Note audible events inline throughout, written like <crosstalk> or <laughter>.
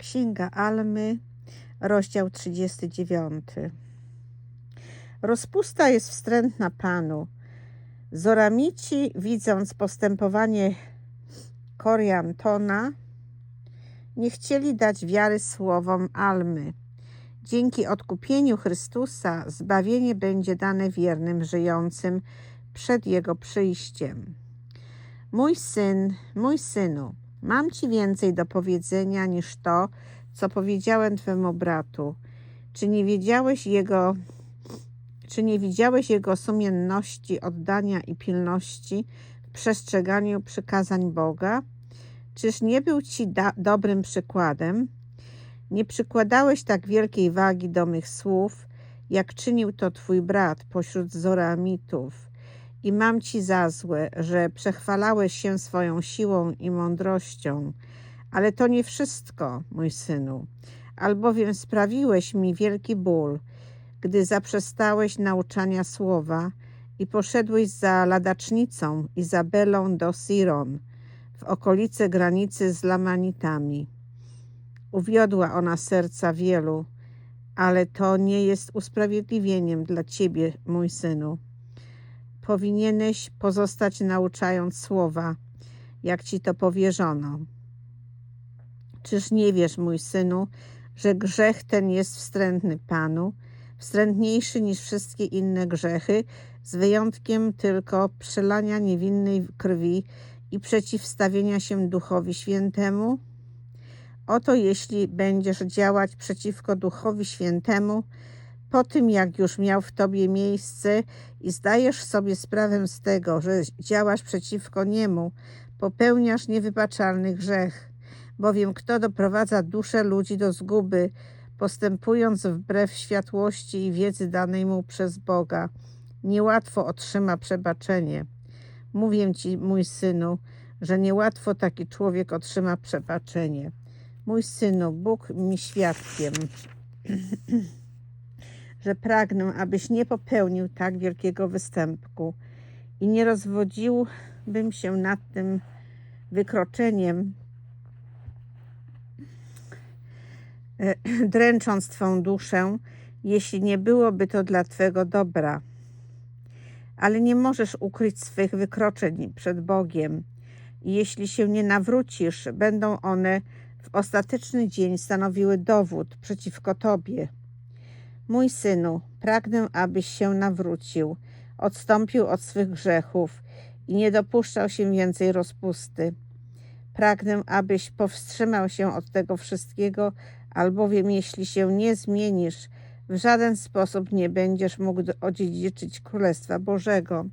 Księga Almy, rozdział 39. Rozpusta jest wstrętna Panu. Zoramici, widząc postępowanie Koriantona, nie chcieli dać wiary słowom Almy. Dzięki odkupieniu Chrystusa zbawienie będzie dane wiernym żyjącym przed Jego przyjściem. Mój syn, mój synu, mam ci więcej do powiedzenia niż to, co powiedziałem twemu bratu. Czy nie wiedziałeś jego, czy nie widziałeś jego sumienności, oddania i pilności w przestrzeganiu przykazań Boga? Czyż nie był ci dobrym przykładem? Nie przykładałeś tak wielkiej wagi do mych słów, jak czynił to twój brat pośród Zoramitów. I mam ci za złe, że przechwalałeś się swoją siłą i mądrością. Ale to nie wszystko, mój synu, albowiem sprawiłeś mi wielki ból, gdy zaprzestałeś nauczania słowa i poszedłeś za ladacznicą Izabelą do Siron, w okolice granicy z Lamanitami. Uwiodła ona serca wielu, ale to nie jest usprawiedliwieniem dla ciebie, mój synu. Powinieneś pozostać nauczając słowa, jak ci to powierzono. Czyż nie wiesz, mój synu, że grzech ten jest wstrętny Panu, wstrętniejszy niż wszystkie inne grzechy, z wyjątkiem tylko przelania niewinnej krwi i przeciwstawienia się Duchowi Świętemu? Oto jeśli będziesz działać przeciwko Duchowi Świętemu, po tym jak już miał w tobie miejsce i zdajesz sobie sprawę z tego, że działasz przeciwko niemu, popełniasz niewybaczalny grzech. Bowiem kto doprowadza duszę ludzi do zguby, postępując wbrew światłości i wiedzy danej mu przez Boga, niełatwo otrzyma przebaczenie. Mówię ci, mój synu, że niełatwo taki człowiek otrzyma przebaczenie. Mój synu, Bóg mi świadkiem, <clears throat> że pragnę, abyś nie popełnił tak wielkiego występku i nie rozwodziłbym się nad tym wykroczeniem, e, <clears throat> dręcząc Twą duszę, jeśli nie byłoby to dla Twego dobra. Ale nie możesz ukryć swych wykroczeń przed Bogiem. I jeśli się nie nawrócisz, będą one w ostateczny dzień stanowiły dowód przeciwko Tobie. Mój synu, pragnę, abyś się nawrócił, odstąpił od swych grzechów i nie dopuszczał się więcej rozpusty. Pragnę, abyś powstrzymał się od tego wszystkiego, albowiem jeśli się nie zmienisz, w żaden sposób nie będziesz mógł odziedziczyć Królestwa Bożego.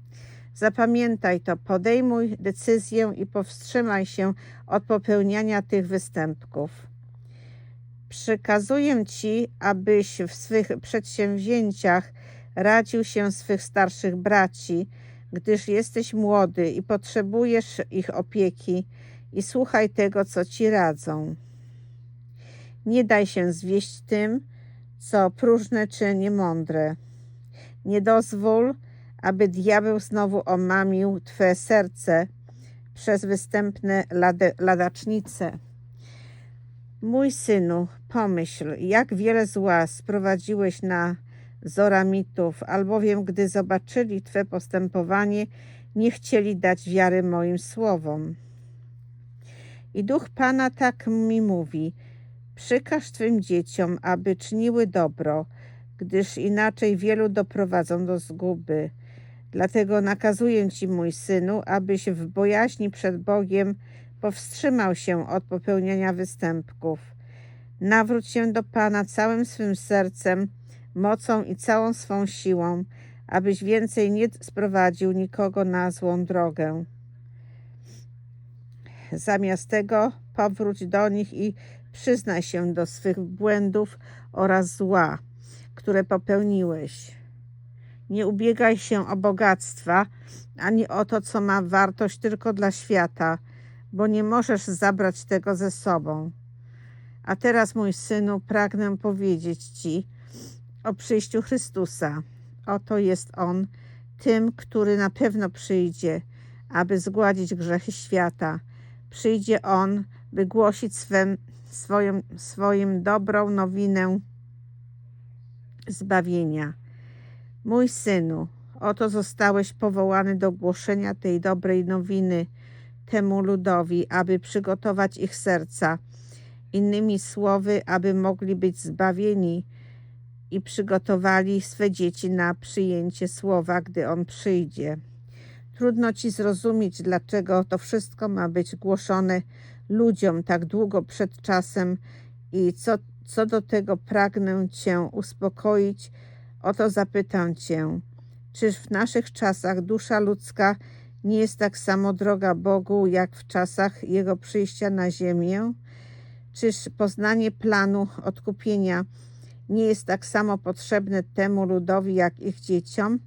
Zapamiętaj to, podejmuj decyzję i powstrzymaj się od popełniania tych występków. Przykazuję ci, abyś w swych przedsięwzięciach radził się swych starszych braci, gdyż jesteś młody i potrzebujesz ich opieki i słuchaj tego, co ci radzą. Nie daj się zwieść tym, co próżne czy niemądre. Nie dozwól, aby diabeł znowu omamił twe serce przez występne ladacznice. Mój synu, pomyśl, jak wiele zła sprowadziłeś na Zoramitów, albowiem gdy zobaczyli Twe postępowanie, nie chcieli dać wiary moim słowom. I duch Pana tak mi mówi: Przykaż Twym dzieciom, aby czyniły dobro, gdyż inaczej wielu doprowadzą do zguby. Dlatego nakazuję Ci, mój synu, abyś w bojaźni przed Bogiem powstrzymał się od popełniania występków. Nawróć się do Pana całym swym sercem, mocą i całą swą siłą, abyś więcej nie sprowadził nikogo na złą drogę. Zamiast tego powróć do nich i przyznaj się do swych błędów oraz zła, które popełniłeś. Nie ubiegaj się o bogactwa, ani o to, co ma wartość tylko dla świata, bo nie możesz zabrać tego ze sobą. A teraz, mój synu, pragnę powiedzieć Ci o przyjściu Chrystusa. Oto jest On, tym, który na pewno przyjdzie, aby zgładzić grzechy świata. Przyjdzie On by głosić swem, swoją, swoim dobrą nowinę zbawienia. Mój synu, oto zostałeś powołany do głoszenia tej dobrej nowiny temu ludowi, aby przygotować ich serca. Innymi słowy, aby mogli być zbawieni i przygotowali swe dzieci na przyjęcie słowa, gdy on przyjdzie. Trudno ci zrozumieć, dlaczego to wszystko ma być głoszone ludziom tak długo przed czasem i co, co do tego pragnę cię uspokoić. Oto zapytam cię, czyż w naszych czasach dusza ludzka nie jest tak samo droga Bogu, jak w czasach Jego przyjścia na ziemię? Czyż poznanie planu odkupienia nie jest tak samo potrzebne temu ludowi, jak ich dzieciom?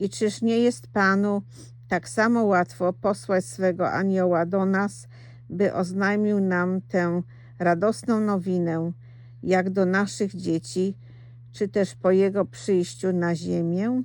I czyż nie jest Panu tak samo łatwo posłać swego anioła do nas, by oznajmił nam tę radosną nowinę, jak do naszych dzieci, czy też po Jego przyjściu na ziemię?